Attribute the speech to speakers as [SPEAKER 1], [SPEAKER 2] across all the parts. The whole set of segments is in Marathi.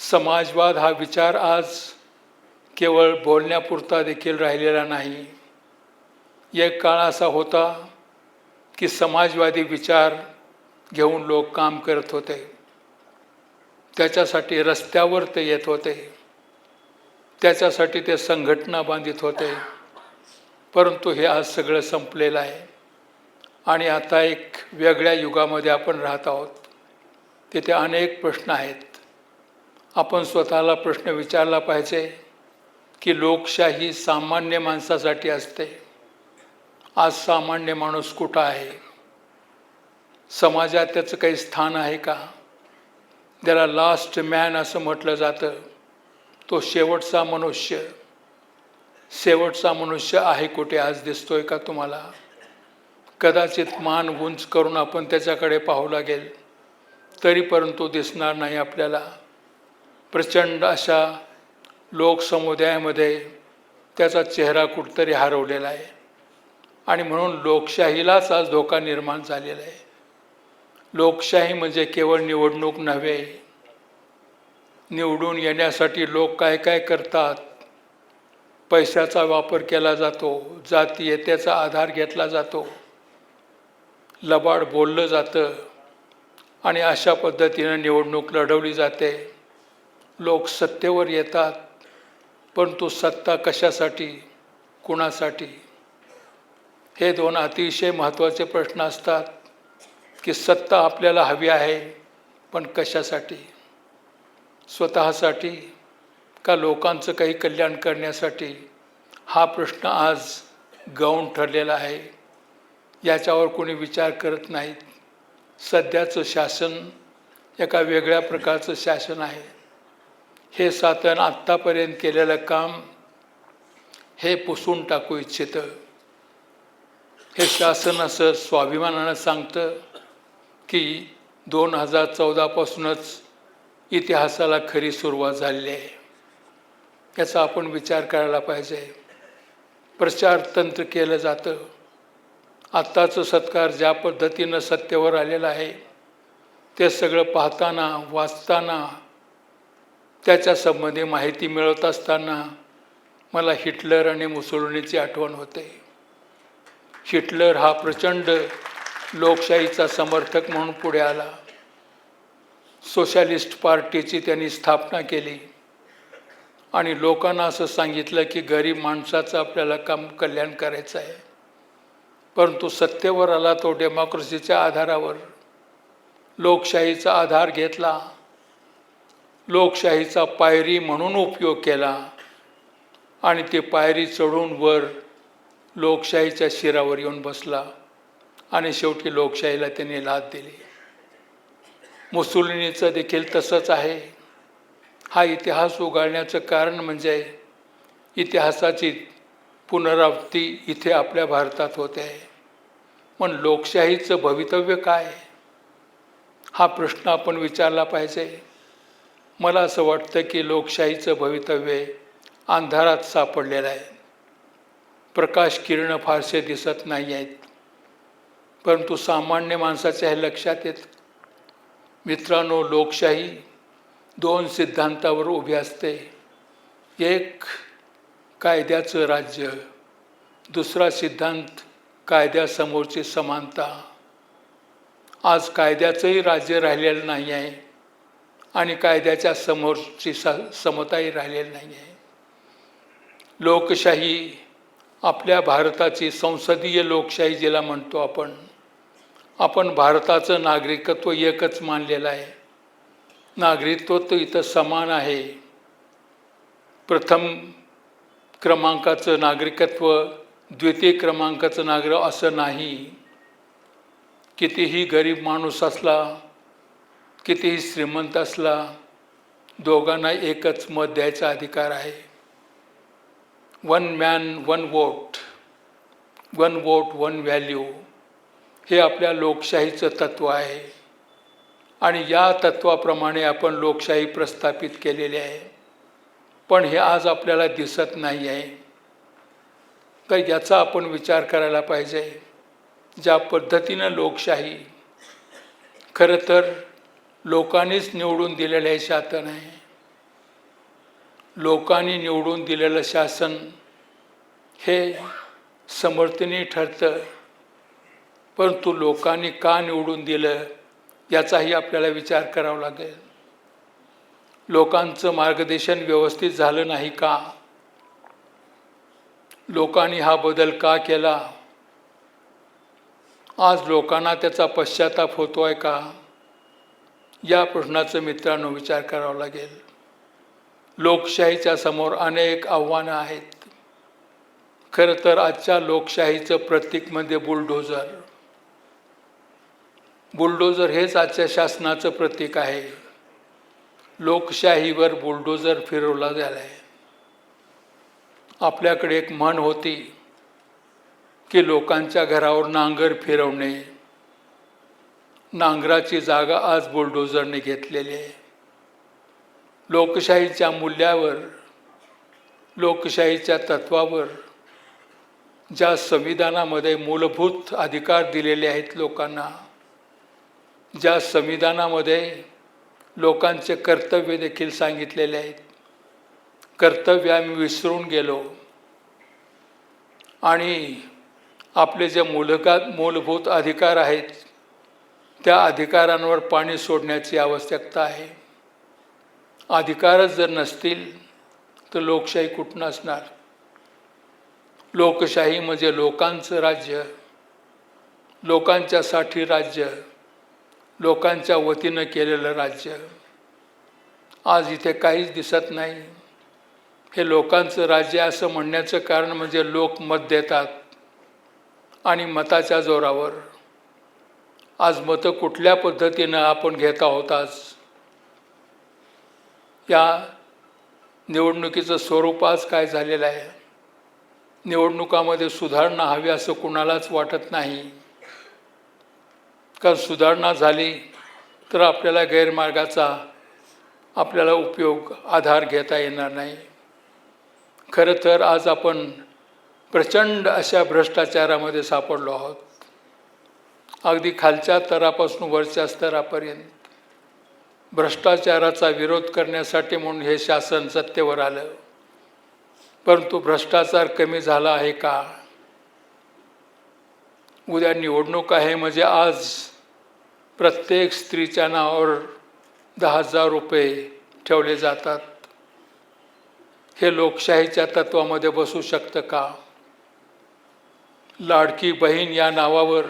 [SPEAKER 1] समाजवाद हा विचार आज केवळ बोलण्यापुरता देखील राहिलेला नाही. एक काळ असा होता की समाजवादी विचार घेऊन लोक काम करत होते. त्याच्यासाठी रस्त्यावर ते येत होते. त्याच्यासाठी ते संघटना बांधित होते. परंतु हे आज सगळं संपलेलं आहे. आणि आता एक वेगळ्या युगामध्ये आपण राहत आहोत. तिथे अनेक प्रश्न आहेत. आपण स्वतःला प्रश्न विचारला पाहिजे की लोकशाही सामान्य माणसासाठी असते. आज सामान्य माणूस कुठं आहे? समाजात त्याचं काही स्थान आहे का? ज्याला लास्ट मॅन असं म्हटलं जातं तो शेवटचा मनुष्य. शेवटचा मनुष्य आहे कुठे आज दिसतोय का तुम्हाला? कदाचित मान उंच करून आपण त्याच्याकडे पाहू लागेल तरी परंतु दिसणार नाही आपल्याला. प्रचंड अशा लोकसमुदायामध्ये त्याचा चेहरा कुठतरी हरवलेला आहे. आणि म्हणून लोकशाहीलाच आज धोका निर्माण झालेला आहे. लोकशाही म्हणजे केवळ निवडणूक नव्हे निवडून येण्यासाठी लोक काय काय करतात पैशाचा वापर केला जातो जातीयतेचा आधार घेतला जातो लबाड बोललं जातं आणि अशा पद्धतीनं निवडणूक लढवली जाते. लोक सत्तेवर येतात परंतु सत्ता कशासाठी कुणासाठी? हे दोन अतिशय महत्त्वाचे प्रश्न असतात की सत्ता आपल्याला हवी आहे पण कशासाठी? स्वतःसाठी का लोकांचं काही कल्याण करण्यासाठी? हा प्रश्न आज गौण ठरलेला आहे. याच्यावर कोणी विचार करत नाहीत. सध्याचं शासन एका वेगळ्या प्रकारचं शासन आहे. हे सातन आत्तापर्यंत केलेलं काम हे पुसून टाकू इच्छितं. हे शासन असं स्वाभिमानानं सांगतं की दोन हजार चौदापासूनच इतिहासाला खरी सुरुवात झालेली आहे. याचा आपण विचार करायला पाहिजे. प्रचार तंत्र केलं जातं. आत्ताचं सत्कार ज्या पद्धतीनं सत्तेवर आलेलं आहे ते सगळं पाहताना वाचताना त्याच्या संबंधी माहिती मिळवत असताना मला हिटलर आणि मुसोलिनीची आठवण होते. हिटलर हा प्रचंड लोकशाहीचा समर्थक म्हणून पुढे आला. सोशलिस्ट पार्टीची त्यांनी स्थापना केली. आणि लोकांना असं सांगितलं की गरीब माणसाचं आपल्याला काम कल्याण करायचं आहे. परंतु सत्तेवर आला तो डेमोक्रेसीच्या आधारावर. लोकशाहीचा आधार घेतला. लोकशाहीचा पायरी म्हणून उपयोग केला आणि ते पायरी चढून वर लोकशाहीच्या शिरावर येऊन बसला आणि शेवटी लोकशाहीला त्यांनी लाद दिली. मुसुलिनीचं देखील तसंच आहे. हा इतिहास उगाळण्याचं कारण म्हणजे इतिहासाची पुनरावृत्ती इथे आपल्या भारतात होते. आहे पण लोकशाहीचं भवितव्य काय? हा प्रश्न आपण विचारला पाहिजे. मला असं वाटतं की लोकशाहीचं भवितव्य अंधारात सापडलेलं आहे. प्रकाश किरणं फारसे दिसत नाही आहेत. परंतु सामान्य माणसाच्या हे लक्षात येत मित्रांनो लोकशाही दोन सिद्धांतावर उभी असते. एक कायद्याचं राज्य दुसरा सिद्धांत कायद्यासमोरची समानता. आज कायद्याचंही राज्य राहिलेलं नाही आहे. आणि कायद्याच्या समोरची स समताही राहिलेली नाही आहे लोकशाही आपल्या भारताची संसदीय लोकशाही जिला म्हणतो आपण आपण भारताचं नागरिकत्व एकच मानलेलं आहे. नागरिकत्व तर इथं समान आहे. प्रथम क्रमांकाचं नागरिकत्व द्वितीय क्रमांकाचं नागरिक असं नाही. कितीही गरीब माणूस असला कितीही श्रीमंत असला दोघांना एकच मत द्यायचा अधिकार आहे. One man one vote one vote one value हे आपल्या लोकशाहीचं तत्त्व आहे. आणि या तत्त्वाप्रमाणे आपण लोकशाही प्रस्थापित केलेली आहे. पण हे आज आपल्याला दिसत नाही आहे. तर याचा आपण विचार करायला पाहिजे. ज्या पद्धतीनं लोकशाही खरं तर लोकांनीच निवडून दिलेलं हे शासन आहे. लोकांनी निवडून दिलेलं शासन हे समर्थनीय ठरतं परंतु लोकांनी का निवडून दिलं याचाही आपल्याला विचार करावा लागेल. लोकांचं मार्गदर्शन व्यवस्थित झालं नाही का? लोकांनी हा बदल का केला? आज लोकांना त्याचा पश्चाताप होतो आहे का? या प्रश्नाचं मित्रांनो विचार करावा लागेल. लोकशाहीच्या समोर अनेक आव्हानं आहेत. खरं तर आजच्या लोकशाहीचं प्रतीक म्हणजे बुलडोझर. बुलडोझर हेच आजच्या शासनाचं प्रतीक आहे. लोकशाहीवर बुलडोझर फिरवला झाला आहे आपल्याकडे एक म्हण होती की लोकांच्या घरावर नांगर फिरवणे नांगराची जागा आज बुलडोझरने घेतलेली आहे. लोकशाहीच्या मूल्यावर लोकशाहीच्या तत्वावर ज्या संविधानामध्ये मूलभूत अधिकार दिलेले आहेत लोकांना ज्या संविधानामध्ये लोकांचे कर्तव्य देखील सांगितलेले आहेत. कर्तव्य आम्ही विसरून गेलो. आणि आपले जे मूलका मूलभूत अधिकार आहेत त्या अधिकारांवर पाणी सोडण्याची आवश्यकता आहे. अधिकारच जर नसतील तर लोकशाही कुठं असणार? लोकशाही म्हणजे लोकांचं राज्य लोकांच्यासाठी राज्य लोकांच्या वतीनं केलेलं राज्य. आज इथे काहीच दिसत नाही. हे लोकांचं राज्य असं म्हणण्याचं कारण म्हणजे लोक मत देतात आणि मताच्या जोरावर. आज मतं कुठल्या पद्धतीनं आपण घेत आहोत आज? या निवडणुकीचं स्वरूप आज काय झालेलं आहे? निवडणुकामध्ये सुधारणा हवी असं कुणालाच वाटत नाही. कारण सुधारणा झाली तर आपल्याला गैरमार्गाचा आपल्याला उपयोग आधार घेता येणार नाही. खरं तर आज आपण प्रचंड अशा भ्रष्टाचारामध्ये सापडलो आहोत. अगदी खालच्या स्तरापासून वरच्या स्तरापर्यंत. भ्रष्टाचाराचा विरोध करण्यासाठी म्हणून हे शासन सत्तेवर आलं. परंतु भ्रष्टाचार कमी झाला आहे का? उद्या निवडणूक आहे म्हणजे आज प्रत्येक स्त्रीच्या नावावर दहा हजार रुपये ठेवले जातात. हे लोकशाहीच्या तत्वामध्ये बसू शकतं का? लाडकी बहीण या नावावर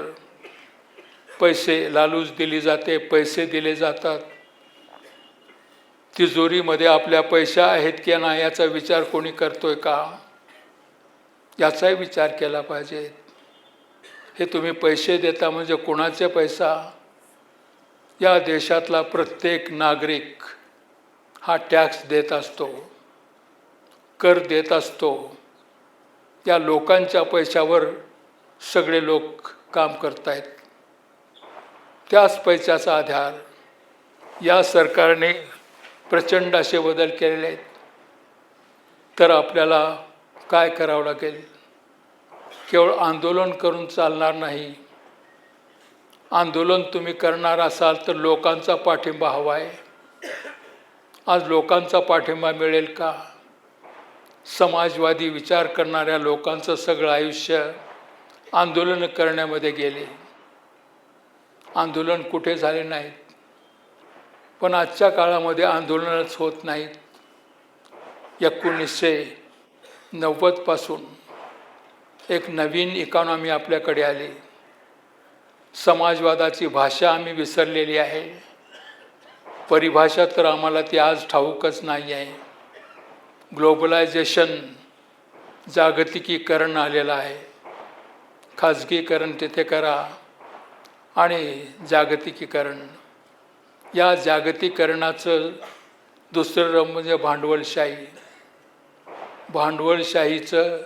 [SPEAKER 1] पैसे लालूच दिली जाते पैसे दिले जातात. तिजोरीमध्ये आपल्या पैसा आहेत की नाही याचा विचार कोणी करतोय का? याचाही विचार केला पाहिजे. हे तुम्ही पैसे देता म्हणजे कोणाचे पैसा? या देशातला प्रत्येक नागरिक हा टॅक्स देत असतो कर देत असतो. या लोकांच्या पैशावर सगळे लोक काम करतायत. त्याच पैशाचा आधार या सरकारने प्रचंड असे बदल केलेले आहेत. तर आपल्याला काय करावं लागेल? केवळ आंदोलन करून चालणार नाही. आंदोलन तुम्ही करणार असाल तर लोकांचा पाठिंबा हवा आहे. आज लोकांचा पाठिंबा मिळेल का? समाजवादी विचार करणाऱ्या लोकांचं सगळं आयुष्य आंदोलन करण्यामध्ये गेले. आंदोलन कुठे झाले नाहीत. पण आजच्या काळामध्ये आंदोलनच होत नाहीत. एकोणीसशे नव्वदपासून एक नवीन इकॉनॉमी आपल्याकडे आली. समाजवादाची भाषा आम्ही विसरलेली आहे. परिभाषा तर आम्हाला ती आज ठाऊकच नाही आहे. ग्लोबलायझेशन जागतिकीकरण आलेलं आहे. खाजगीकरण तिथे करा. आणि जागतिकीकरण. या जागतिकीकरणाचं दुसरं म्हणजे भांडवलशाही. भांडवलशाहीचं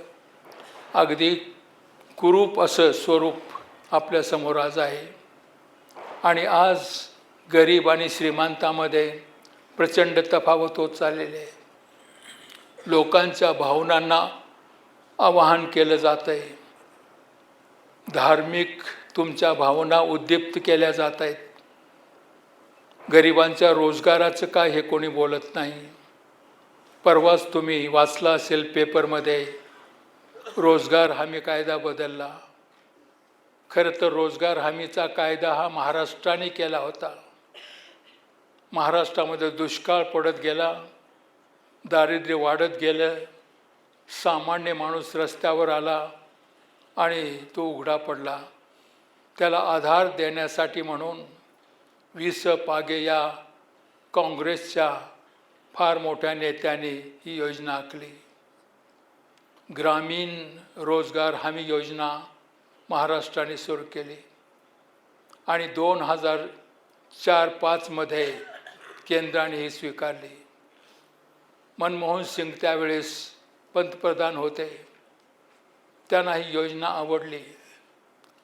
[SPEAKER 1] अगदी कुरूप असं स्वरूप आपल्यासमोर आज आहे. आणि आज गरीब आणि श्रीमंतामध्ये प्रचंड तफावत होत चाललेले आहे. लोकांच्या भावनांना आवाहन केलं जात आहे धार्मिक तुमच्या भावना उद्दीप्त केल्या जात आहेत. गरिबांच्या रोजगाराचं काय हे कोणी बोलत नाही. परवाच तुम्ही वाचला असेल पेपरमध्ये रोजगार हमी कायदा बदलला. खरं तर रोजगार हमीचा कायदा हा महाराष्ट्राने केला होता. महाराष्ट्रामध्ये दुष्काळ पडत गेला दारिद्र्य वाढत गेलं सामान्य माणूस रस्त्यावर आला आणि तो उघडा पडला. त्याला आधार देण्यासाठी म्हणून विस पागे या काँग्रेसच्या फार मोठ्या नेत्याने ही योजना आखली. ग्रामीण रोजगार हमी योजना महाराष्ट्राने सुरू केली. आणि दोन हजार चार पाचमध्ये केंद्राने ही स्वीकारली. मनमोहन सिंग त्यावेळेस पंतप्रधान होते. त्यांना ही योजना आवडली.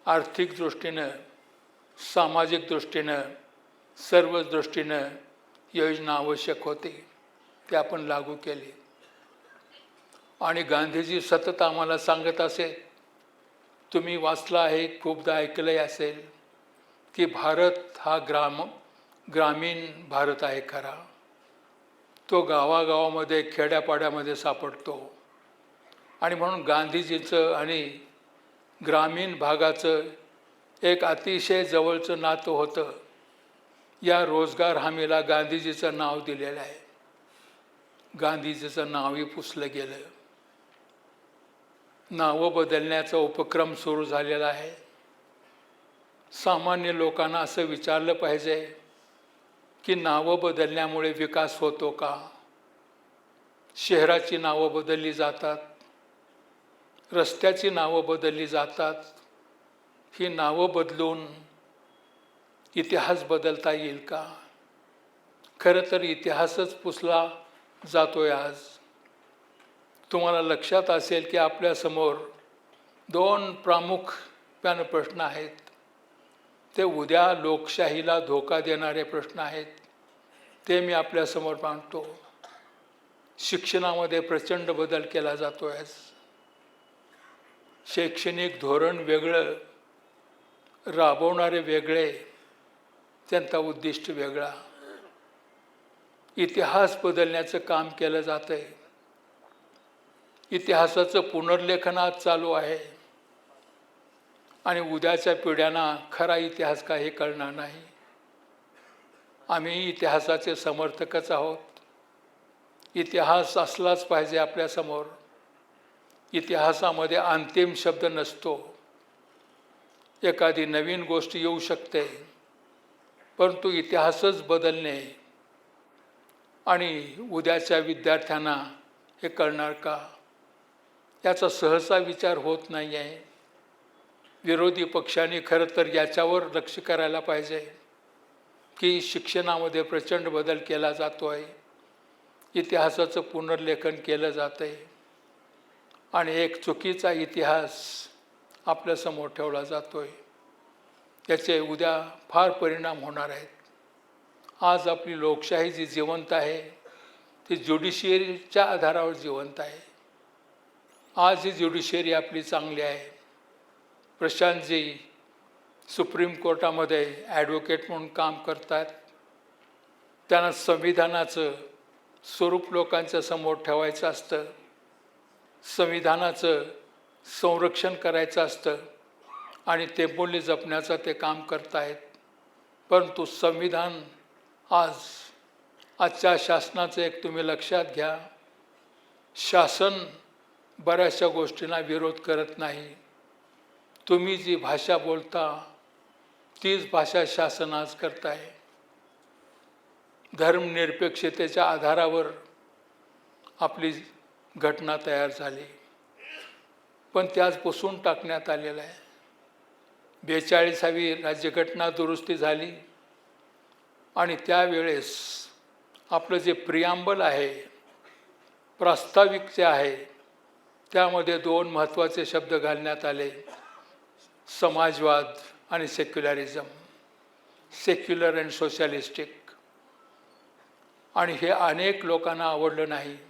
[SPEAKER 1] आर्थिक दृष्टीनं सामाजिक दृष्टीनं सर्वच दृष्टीनं योजना आवश्यक होती ते आपण लागू केली. आणि गांधीजी सतत आम्हाला सांगत असे तुम्ही वाचला आहे खूपदा ऐकलंही असेल की भारत हा ग्राम ग्रामीण भारत आहे खरा. तो गावागावामध्ये खेड्यापाड्यामध्ये सापडतो. आणि म्हणून गांधीजीचं आणि ग्रामीण भागाचं एक अतिशय जवळचं नातं होतं. या रोजगार हमीला गांधीजीचं नाव दिलेलं आहे. गांधीजीचं नावही पुसलं गेलं. नावं बदलण्याचा उपक्रम सुरू झालेला आहे. सामान्य लोकांना असं विचारलं पाहिजे की नावं बदलण्यामुळे विकास होतो का? शहराची नावं बदलली जातात. रस्त्याची नावं बदलली जातात. ही नावं बदलून इतिहास बदलता येईल का? खरं तर इतिहासच पुसला जातोय आज. तुम्हाला लक्षात असेल की आपल्यासमोर दोन प्रामुख्यानं प्रश्न आहेत. ते उद्या लोकशाहीला धोका देणारे प्रश्न आहेत. ते मी आपल्यासमोर मांडतो. शिक्षणामध्ये प्रचंड बदल केला जातो आहे शैक्षणिक धोरण वेगळं राबवणारे वेगळे त्यांचा उद्दिष्ट वेगळा. इतिहास बदलण्याचं काम केलं जातं आहे इतिहासाचं पुनर्लेखन आज चालू आहे. आणि उद्याच्या पिढ्यांना खरा इतिहास काही कळणार नाही. आम्ही इतिहासाचे समर्थकच आहोत. इतिहास असलाच पाहिजे आपल्यासमोर. इतिहासामध्ये अंतिम शब्द नसतो. एखादी नवीन गोष्ट येऊ शकते परंतु इतिहासच बदलणे आणि उद्याच्या विद्यार्थ्यांना हे कळणार का? याचा सहसा विचार होत नाही आहे विरोधी पक्षांनी खरं तर याच्यावर लक्ष करायला पाहिजे की शिक्षणामध्ये प्रचंड बदल केला जातो आहे इतिहासाचं पुनर्लेखन केलं जातं आहे आणि एक चुकीचा इतिहास आपल्यासमोर ठेवला जातो आहे त्याचे उद्या फार परिणाम होणार आहेत. आज आपली लोकशाही जी जिवंत आहे ती ज्युडिशियरीच्या आधारावर जिवंत आहे. आज ही ज्युडिशियरी आपली चांगली आहे. प्रशांतजी सुप्रीम कोर्टामध्ये ॲडव्होकेट म्हणून काम करतात. त्यांना संविधानाचं स्वरूप लोकांच्या समोर ठेवायचं असतं. संविधानाचं संरक्षण करायचं असतं आणि ते बोलणे जपण्याचं ते काम करतायत. परंतु संविधान आज आजच्या शासनाचं एक तुम्ही लक्षात घ्या. शासन बऱ्याचशा गोष्टींना विरोध करत नाही. तुम्ही जी भाषा बोलता तीच भाषा शासन आज करताय. धर्मनिरपेक्षतेच्या आधारावर आपली घटना तयार झाली. पण त्याच पुसून टाकण्यात आलेलं आहे. बेचाळीसावी राज्यघटना दुरुस्ती झाली. आणि त्यावेळेस आपलं जे प्रियांबल आहे प्रास्ताविक जे आहे त्यामध्ये दोन महत्त्वाचे शब्द घालण्यात आले. समाजवाद आणि सेक्युलरिझम. Secular and socialistic. आणि हे अनेक लोकांना आवडलं नाही.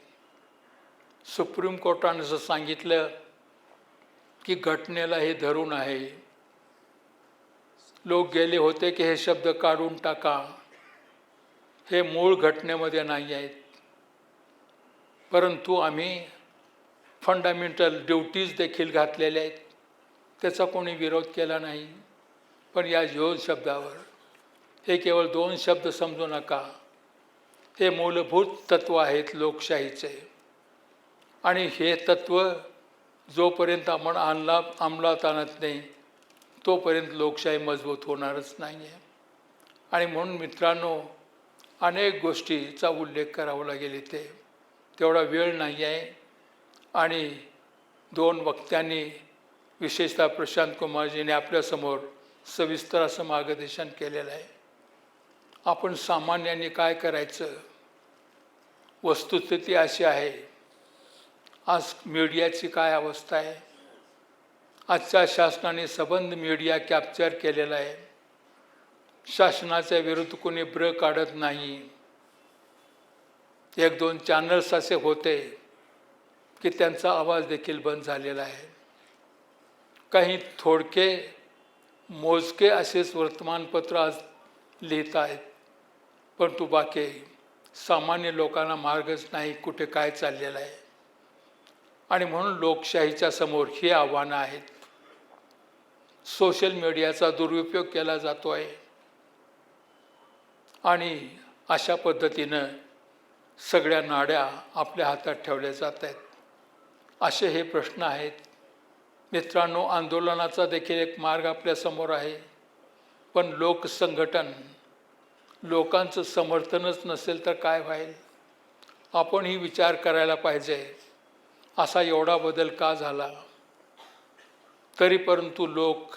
[SPEAKER 1] सुप्रीम कोर्टानं जर सांगितलं की घटनेला हे धरून आहे. लोक गेले होते की हे शब्द काढून टाका. हे मूळ घटनेमध्ये नाही आहेत. परंतु आम्ही फंडामेंटल ड्युटीज देखील घातलेल्या आहेत. त्याचा कोणी विरोध केला नाही. पण या योग शब्दावर हे केवळ दोन शब्द समजू नका. हे मूलभूत तत्व आहेत लोकशाहीचे. आणि हे तत्व जोपर्यंत आपण आणला अंमलात आणत नाही तोपर्यंत लोकशाही मजबूत होणारच नाही आहे आणि म्हणून मित्रांनो अनेक गोष्टीचा उल्लेख करावा लागेल इथे. तेवढा वेळ नाही आहे. आणि दोन वक्त्यांनी विशेषतः प्रशांत कुमारजीने आपल्यासमोर सविस्तर असं मार्गदर्शन केलेलं आहे. आपण सामान्यांनी काय करायचं? वस्तुस्थिती अशी आहे आज मीडियाची काय अवस्था आहे? आजच्या शासनाने सबंध मीडिया कॅप्चर केलेला आहे. शासनाच्या विरुद्ध कोणी ब्र काढत नाही. एक दोन चॅनल्स असे होते की त्यांचा आवाज देखील बंद झालेला आहे. काही थोडके मोजके असेच वर्तमानपत्र आज लिहित आहेत. परंतु बाकी सामान्य लोकांना मार्गच नाही कुठे काय चाललेलं आहे. आणि म्हणून लोकशाहीच्या समोर ही आव्हानं आहेत. सोशल मीडियाचा दुरुपयोग केला जातो आहे. आणि अशा पद्धतीनं सगळ्या नाड्या आपल्या हातात ठेवल्या जात आहेत. असे हे प्रश्न आहेत. मित्रांनो आंदोलनाचा देखील एक मार्ग आपल्यासमोर आहे. पण लोकसंघटन लोकांचं समर्थनच नसेल तर काय व्हाईल आपणही विचार करायला पाहिजे. असा एवढा बदल का झाला? तरी परंतु लोक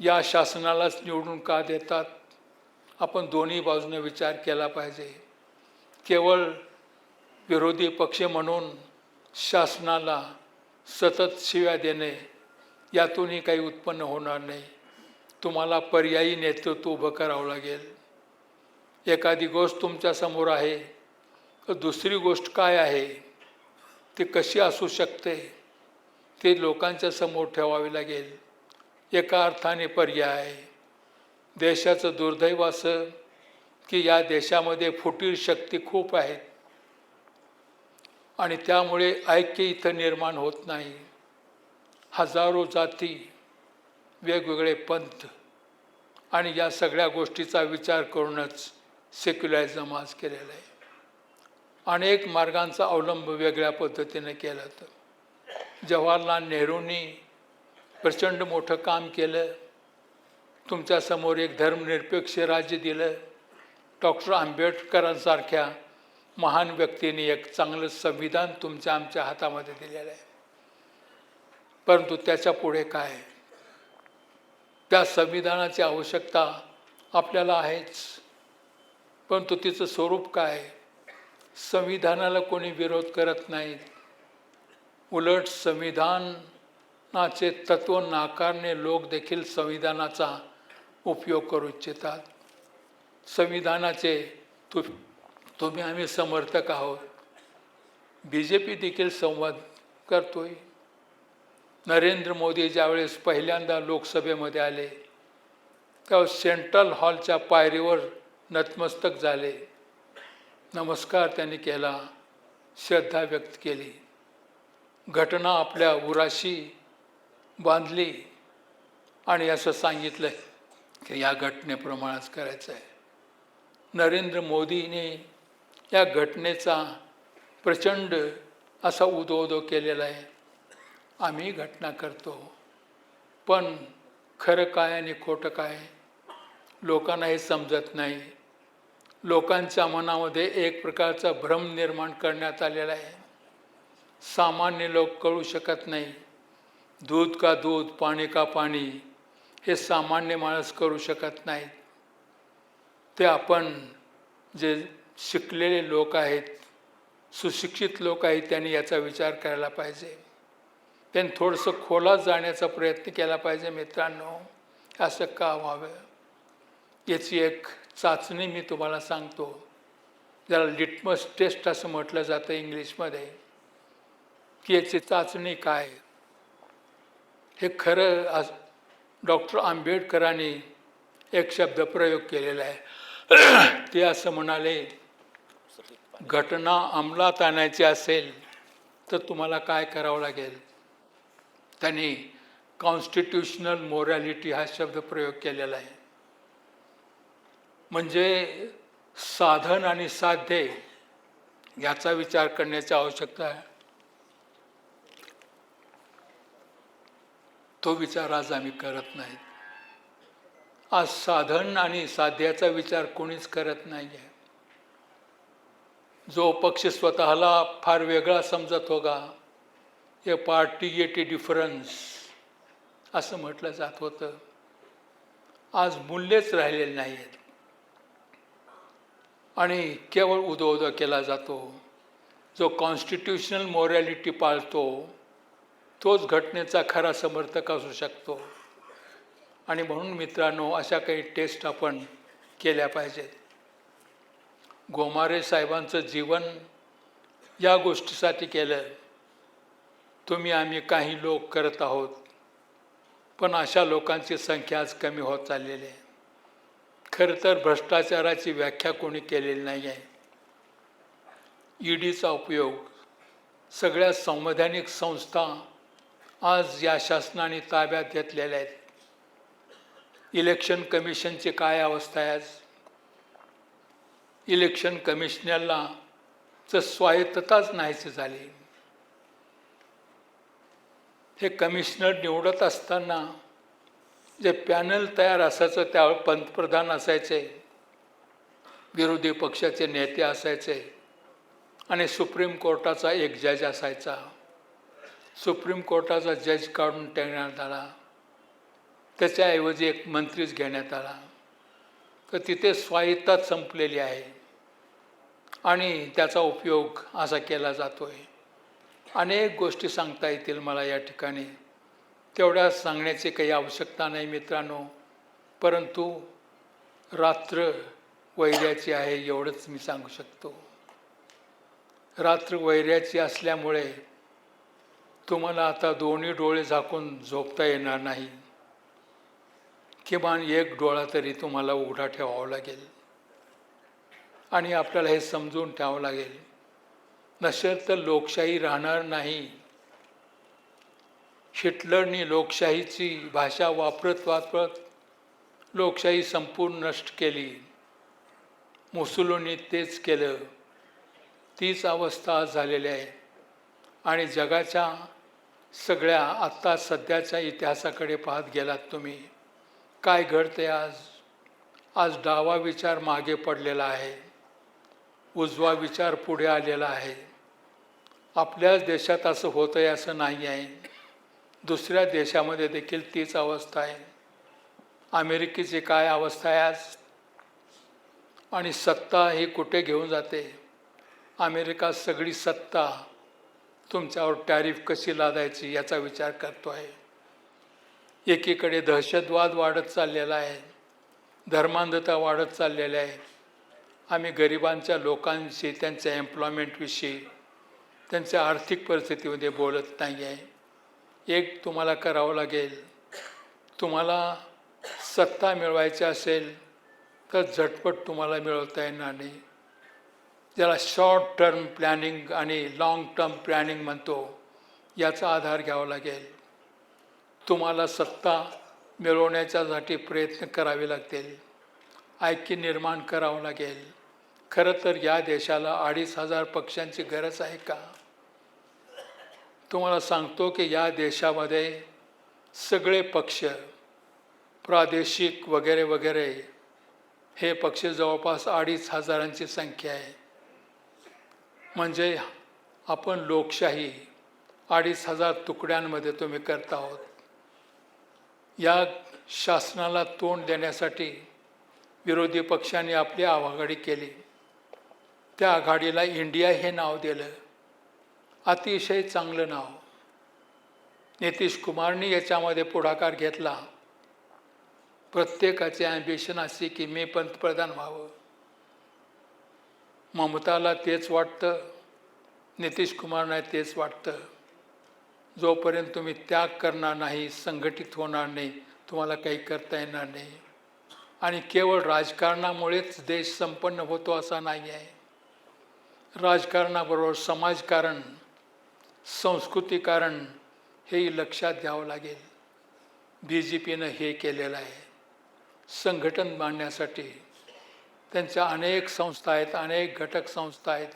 [SPEAKER 1] या शासनालाच निवडून का देतात? आपण दोन्ही बाजूने विचार केला पाहिजे. केवळ विरोधी पक्ष म्हणून शासनाला सतत शिव्या देणे यातूनही काही उत्पन्न होणार नाही. तुम्हाला पर्यायी नेतृत्व उभं करावं लागेल. एखादी गोष्ट तुमच्यासमोर आहे तर दुसरी गोष्ट काय आहे? ती कशी असू शकते? ते लोकांच्या समोर ठेवावी लागेल. एका अर्थाने पर्याय. देशाचं दुर्दैव असं की या देशामध्ये फुटीर शक्ती खूप आहेत. आणि त्यामुळे ऐक्य इथं निर्माण होत नाही. हजारो जाती वेगवेगळे पंथ आणि या सगळ्या गोष्टीचा विचार करूनच सेक्युलरिझम आज केलेला आहे. अनेक मार्गांचा अवलंब वेगळ्या पद्धतीने केला तर जवाहरलाल नेहरूंनी प्रचंड मोठं काम केलं. तुमच्यासमोर एक धर्मनिरपेक्ष राज्य दिलं. डॉक्टर आंबेडकरांसारख्या महान व्यक्तीने एक चांगलं संविधान तुमच्या आमच्या हातामध्ये दिलेलं आहे. परंतु त्याच्या पुढे काय? त्या संविधानाची आवश्यकता आपल्याला आहेच. परंतु तिचं स्वरूप काय? संविधानाला कोणी विरोध करत नाहीत उलट संविधानाचे तत्व नाकारणे लोक देखील संविधानाचा उपयोग करू इच्छितात. संविधानाचे तु तुम्ही आम्ही समर्थक आहोत. बी जे पी देखील संवाद करतोय. नरेंद्र मोदी ज्यावेळेस पहिल्यांदा लोकसभेमध्ये आले त्यावेळेस सेंट्रल हॉलच्या पायरीवर नतमस्तक झाले. नमस्कार त्यांनी केला श्रद्धा व्यक्त केली. घटना आपल्या उराशी बांधली आणि असं सांगितलं की या घटनेप्रमाणेच करायचं आहे. नरेंद्र मोदीने या घटनेचा प्रचंड असा उदो केलेला आहे. आम्ही घटना करतो पण खरं काय आणि खोटं काय लोकांना हे समजत नाही. लोकांच्या मनामध्ये एक प्रकारचा भ्रम निर्माण करण्यात आलेला आहे. सामान्य लोक कळू शकत नाही. दूध का दूध पाणी का पाणी हे सामान्य माणूस करू शकत नाहीत. ते आपण जे शिकलेले लोक आहेत सुशिक्षित लोक आहेत त्यांनी याचा विचार करायला पाहिजे. त्यांनी थोडंसं खोलात जाण्याचा प्रयत्न केला पाहिजे मित्रांनो. असं का व्हावं? याची एक चाचणी मी तुम्हाला सांगतो. ज्याला लिटमस टेस्ट असं म्हटलं जातं इंग्लिशमध्ये की याची चाचणी काय? हे खरं आज डॉक्टर आंबेडकरांनी एक शब्द प्रयोग केलेला आहे. ते असं म्हणाले घटना अंमलात आणायची असेल तर तुम्हाला काय करावं लागेल? त्यांनी कॉन्स्टिट्युशनल मोरॅलिटी हा शब्द प्रयोग केलेला आहे. म्हणजे साधन आणि साध्य याचा विचार करण्याची आवश्यकता आहे. तो विचार आज आम्ही करत नाही आज साधन आणि साध्याचा विचार कोणीच करत नाही आहे जो पक्ष स्वतःला फार वेगळा समजत होगा ए पार्टी येटी डिफरन्स असं म्हटलं जात होतं. आज मूल्यच राहिलेले नाही आहेत आणि केवळ उदो केला जातो. जो कॉन्स्टिट्युशनल मॉरॅलिटी पाळतो तोच घटनेचा खरा समर्थक असू शकतो. आणि म्हणून मित्रांनो अशा काही टेस्ट आपण केल्या पाहिजेत. गोमारे साहेबांचं जीवन या गोष्टीसाठी केलं. तुम्ही आम्ही काही लोक करत आहोत पण अशा लोकांची संख्या आज कमी होत चाललेली आहे. खरं तर भ्रष्टाचाराची व्याख्या कोणी केलेली नाही आहे ईडीचा उपयोग सगळ्या संवैधानिक संस्था आज या शासनाने ताब्यात घेतलेल्या आहेत. इलेक्शन कमिशनची काय अवस्था आहे आज? इलेक्शन कमिशनरला च स्वायत्तताच नाहीशी झाली. हे कमिशनर निवडत असताना जे पॅनल तयार असायचं त्यावेळी पंतप्रधान असायचे विरोधी पक्षाचे नेते असायचे आणि सुप्रीम कोर्टाचा एक जज असायचा. सुप्रीम कोर्टाचा जज काढून टाकण्यात आला त्याच्याऐवजी एक मंत्रीच घेण्यात आला. तर तिथे स्वायत्ता संपलेली आहे आणि त्याचा उपयोग असा केला जातो आहे अनेक गोष्टी सांगता येतील मला या ठिकाणी. तेवढ्या सांगण्याची काही आवश्यकता नाही मित्रांनो. परंतु रात्र वैर्याची आहे एवढंच मी सांगू शकतो. रात्र वैर्याची असल्यामुळे तुम्हाला आता दोन्ही डोळे झाकून झोपता येणार नाही. किमान एक डोळा तरी तुम्हाला उघडा ठेवावा लागेल. आणि आपल्याला हे समजून ठेवावं लागेल. नसेल तर लोकशाही राहणार नाही. हिटलरनी लोकशाहीची भाषा वापरत वापरत लोकशाही संपूर्ण नष्ट केली. मुसुलोनी तेच केलं. तीच अवस्था आज झालेली आहे. आणि जगाच्या सगळ्या आत्ता सध्याच्या इतिहासाकडे पाहत गेलात तुम्ही. काय घडते आज? आज डावा विचार मागे पडलेला आहे. उजवा विचार पुढे आलेला आहे. आपल्याच देशात असं होतं आहे असं नाही आहे. दुसऱ्या देशामध्ये देखील तीच अवस्था आहे. अमेरिकेची काय अवस्था आहे आज? आणि सत्ता ही कुठे घेऊन जाते? अमेरिका सगळी सत्ता तुमच्यावर टॅरिफ कशी लादायची याचा विचार करतो आहे एकीकडे दहशतवाद वाढत चाललेला आहे. धर्मांधता वाढत चाललेल्या आहे. आम्ही गरिबांच्या लोकांशी त्यांच्या एम्प्लॉयमेंटविषयी त्यांच्या आर्थिक परिस्थितीमध्ये बोलत नाही आहे एक तुम्हाला करावं लागेल. तुम्हाला सत्ता मिळवायची असेल तर झटपट तुम्हाला मिळवता येणार नाही. ज्याला शॉर्ट टर्म प्लॅनिंग आणि लाँग टर्म प्लॅनिंग म्हणतो याचा आधार घ्यावा लागेल. तुम्हाला सत्ता मिळवण्याच्यासाठी प्रयत्न करावे लागतील. ऐक्य निर्माण करावं लागेल. खरं तर या देशाला अडीच हजार पक्षांची गरज आहे का? तुम्हाला सांगतो की या देशामध्ये सगळे पक्ष प्रादेशिक वगैरे वगैरे हे पक्ष जवळपास अडीच हजारांची संख्या आहे. म्हणजे आपण लोकशाही अडीच हजार तुकड्यांमध्ये तुम्ही करत आहोत. या शासनाला तोंड देण्यासाठी विरोधी पक्षांनी आपली आघाडी केली. त्या आघाडीला इंडिया हे नाव दिलं. अतिशय चांगलं नाव. नितीश कुमारनी याच्यामध्ये पुढाकार घेतला. प्रत्येकाचे ॲम्बिशन असे की मी पंतप्रधान व्हावं. ममताला तेच वाटतं. नितीश कुमारना तेच वाटतं. जोपर्यंत तुम्ही त्याग करणार नाही संघटित होणार नाही तुम्हाला काही करता येणार नाही. आणि केवळ राजकारणामुळेच देश संपन्न होतो असा नाही आहे राजकारणाबरोबर समाजकारण संस्कृतीकारण हेही लक्षात घ्यावं लागेल. बी जे पीनं हे केलेलं आहे. संघटन बांधण्यासाठी त्यांच्या अनेक संस्था आहेत अनेक घटक संस्था आहेत.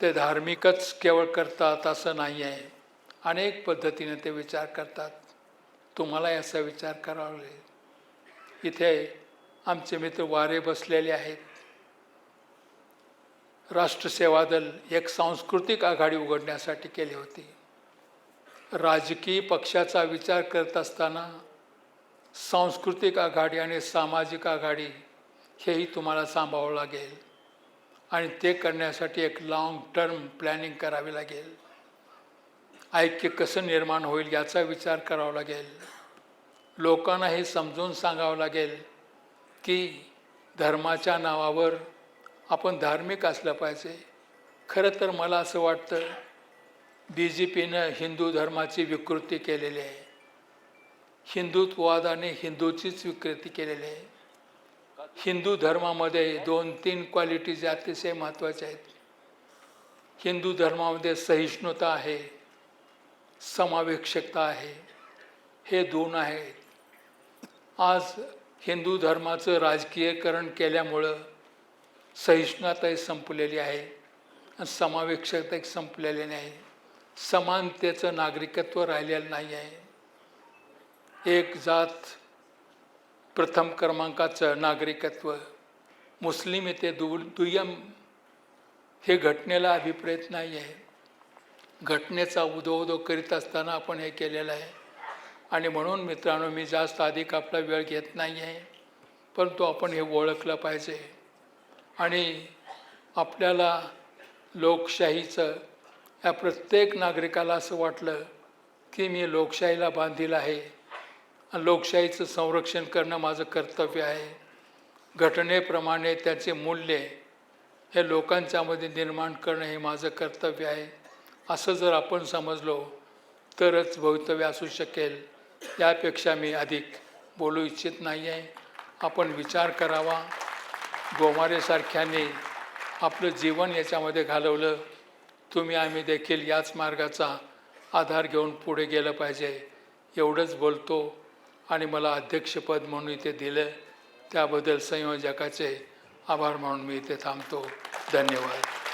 [SPEAKER 1] ते धार्मिकच केवळ करतात असं नाही आहे. अनेक पद्धतीने ते विचार करतात. तुम्हाला याचा विचार करावा लागेल. इथे आमचे मित्र वारे बसलेले आहेत. राष्ट्रसेवा दल एक सांस्कृतिक आघाडी उघडण्यासाठी केली होती. राजकीय पक्षाचा विचार करत असताना सांस्कृतिक आघाडी आणि सामाजिक आघाडी हेही तुम्हाला सांभाळावं लागेल आणि ते करण्यासाठी एक लाँग टर्म प्लॅनिंग करावी लागेल. ऐक्य कसं निर्माण होईल याचा विचार करावा लागेल. लोकांना हे समजून सांगावं लागेल की धर्माच्या नावावर आपण धार्मिक असलं पाहिजे. खरं तर मला असं वाटतं बी जे पीनं हिंदू धर्माची विकृती केलेली आहे. हिंदुत्ववादाने हिंदूचीच विकृती केलेली आहे. हिंदू धर्मामध्ये दोन तीन क्वालिटीज अतिशय महत्त्वाच्या आहेत. हिंदू धर्मामध्ये सहिष्णुता आहे समावेशकता आहे हे दोन आहेत. आज हिंदू धर्माचं राजकीयकरण केल्यामुळं सहिष्णुताही संपलेली आहे आणि समावेशकता संपलेली नाही. समानतेचं नागरिकत्व राहिलेलं नाही आहे. एक जात प्रथम क्रमांकाचं नागरिकत्व. मुस्लिम येथे दु दुय्यम हे घटनेला अभिप्रेत नाही आहे. घटनेचा उदो उदो करीत असताना आपण हे केलेलं आहे. आणि म्हणून मित्रांनो मी जास्त अधिक आपला वेळ घेत नाही आहे. परंतु आपण हे ओळखलं पाहिजे. आणि आपल्याला लोकशाहीचं या प्रत्येक नागरिकाला असं वाटलं की मी लोकशाहीला बांधील आहे. लोकशाहीचं संरक्षण करणं माझं कर्तव्य आहे. घटनेप्रमाणे त्याचे मूल्य हे लोकांच्यामध्ये निर्माण करणं हे माझं कर्तव्य आहे. असं जर आपण समजलो तरच भवितव्य असू शकेल. यापेक्षा मी अधिक बोलू इच्छित नाही आहे आपण विचार करावा. गोमारेसारख्यांनी आपलं जीवन याच्यामध्ये घालवलं. तुम्ही आम्ही देखील याच मार्गाचा आधार घेऊन पुढे गेलं पाहिजे एवढंच बोलतो आणि मला अध्यक्षपद म्हणून इथे दिलं. त्याबद्दल संयोजकाचे आभार म्हणून मी इथे थांबतो. धन्यवाद.